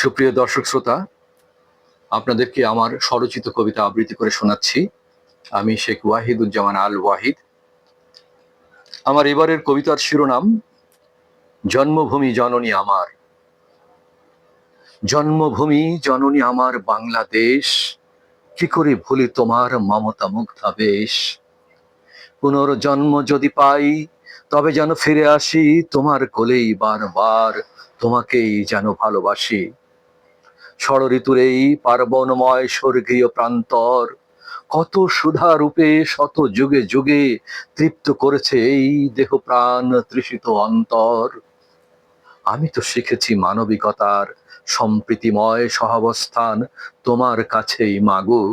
সুপ্রিয় দর্শক শ্রোতা, আপনাদেরকে আমার স্বরচিত কবিতা আবৃত্তি করে শোনাচ্ছি। আমি শেখ ওয়াহিদুজ্জামান আল ওয়াহিদ। আমার এবারের কবিতার শিরোনাম, জন্মভূমি জননী আমার। জন্মভূমি জননী আমার বাংলাদেশ, কি করে ভুলি তোমার মমতা মুগ্ধা বেশ? পুনর্জন্ম যদি পাই, তবে যেন ফিরে আসি তোমার কোলেই বারবার, তোমাকেই যেন ভালোবাসি। ষড় ঋতুর এই পার্বণময় স্বর্গীয় প্রান্তর। কত সুধা রূপে শত যুগে যুগে তৃপ্ত করেছে এই দেহ প্রাণ তৃষিত অন্তর। আমি তো শিখেছি মানবিকতার সম্প্রীতিময় সহাবস্থান তোমার কাছেই, মাগো।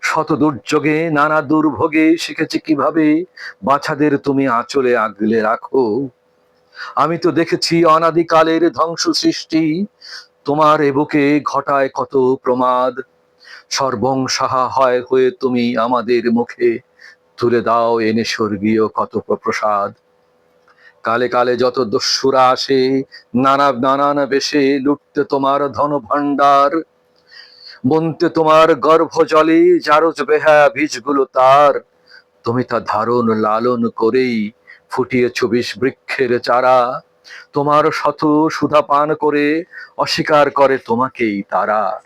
শত দুর্যোগে, নানা দুর্ভোগে শিখেছি কীভাবে বাছাদের তুমি আঁচলে আগলে রাখো। আমি তো দেখেছি অনাদিকালের ধ্বংস সৃষ্টি তোমার এ বুকে ঘটায় কত প্রমাদ? সর্বং সাহা হয় হয়ে তুমি আমাদের মুখে। তুলে দাও এনে স্বর্গীয় কত প্রসাদ কালে কালে যত দস্যুরা আসে, নানা নানান বেশে লুটতে তোমার ধন ভাণ্ডার বনতে তোমার গর্ভ জলে জারজ বেহা বীজগুলো তার। তুমি তা ধারণ লালন করেই ফুটিয়েছ বিষ বৃক্ষের চারা। তোমার শত সুধা পান করে অস্বীকার করে তোমাকেই তারা।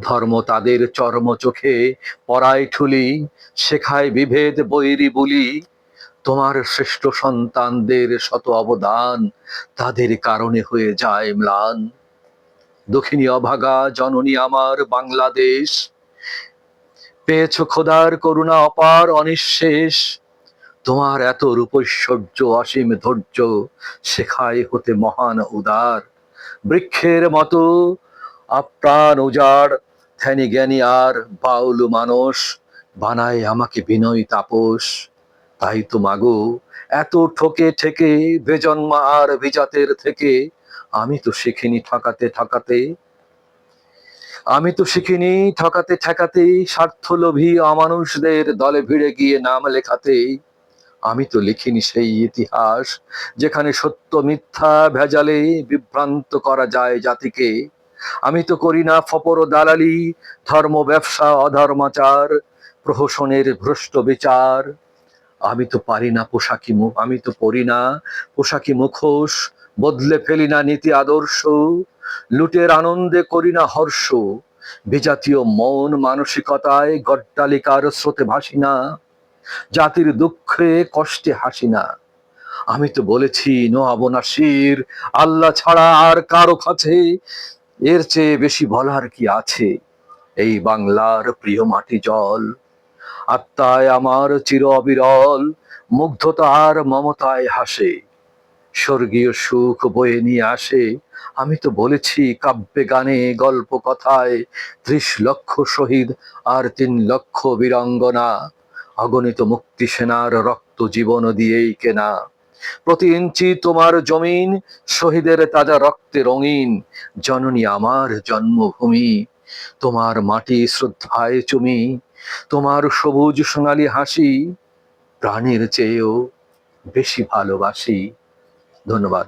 ধর্ম তাদের চর্ম চোখে পরায় ঠুলি, শেখায় বিভেদ বৈরি বুলি। তোমার শ্রেষ্ঠ সন্তানদের শত অবদান তাদের কারণে হয়ে যায় ম্লান। দক্ষিণী অভাগা জননী আমার বাংলাদেশ, পেয়েছ খোদার করুণা অপার অনিঃশেষ তোমার এত রূপৈশ্বর্য, অসীম ধৈর্য শেখায় হতে মহান উদার। বৃক্ষের মতো আপ্রাণ উজাড়, ধ্যানী জ্ঞানী আর বাউল মানুষ বানায় আমাকে বিনয় তাপস। তাই তো মাগো, এত ঠকে ঠেকে বেজন্মা আর বিজাতের থেকে আমি তো শিখিনি ঠকাতে ঠকাতে। আমি তো শিখিনি ঠকাতে ঠেকাতে, স্বার্থলোভী অমানুষদের দলে ভিড়ে গিয়ে নাম লেখাতে। আমি তো লিখিনি সেই ইতিহাস, যেখানে সত্য মিথ্যা ভেজালে বিভ্রান্ত করা যায় জাতিকে। আমি তো করি না ফপর দালালি, ধর্ম, ব্যবসা, অধর্মাচার, প্রহসনের ভ্রষ্ট বিচার। আমি তো পারি না পোশাকি মুখ আমি তো পড়ি না পোশাকি মুখোশ, বদলে ফেলি না নীতি আদর্শ, লুটের আনন্দে করি না হর্ষ। বিজাতীয় মন মানসিকতায় গড্ডালিকার স্রোতে ভাসি না। জাতির দুঃখে কষ্টে হাসি না। আমি তো বলেছি, নোয়াবো না শির আল্লাহ ছাড়া আর কারও কাছে এর চেয়ে বেশি বলার কি আছে? এই বাংলার প্রিয় মাটি জল, আত্মায় আমার চির অবিরল মুগ্ধতা আর মমতায় হাসে। স্বর্গীয় সুখ বয়ে নিয়ে আসে। আমি তো বলেছি, কাব্যে গানে, গল্প কথায় ত্রিশ লক্ষ শহীদ আর তিন লক্ষ বীরাঙ্গনা। অগণিত মুক্তি সেনার রক্ত জীবন দিয়েই কেনা। প্রতি ইঞ্চি তোমার জমিন, শহীদের তাজা রক্তে রঙিন, জননী আমার জন্মভূমি। তোমার মাটি শ্রদ্ধায় চুমি, তোমার সবুজ সোনালি হাসি, প্রাণের চেয়েও বেশি ভালোবাসি। ধন্যবাদ।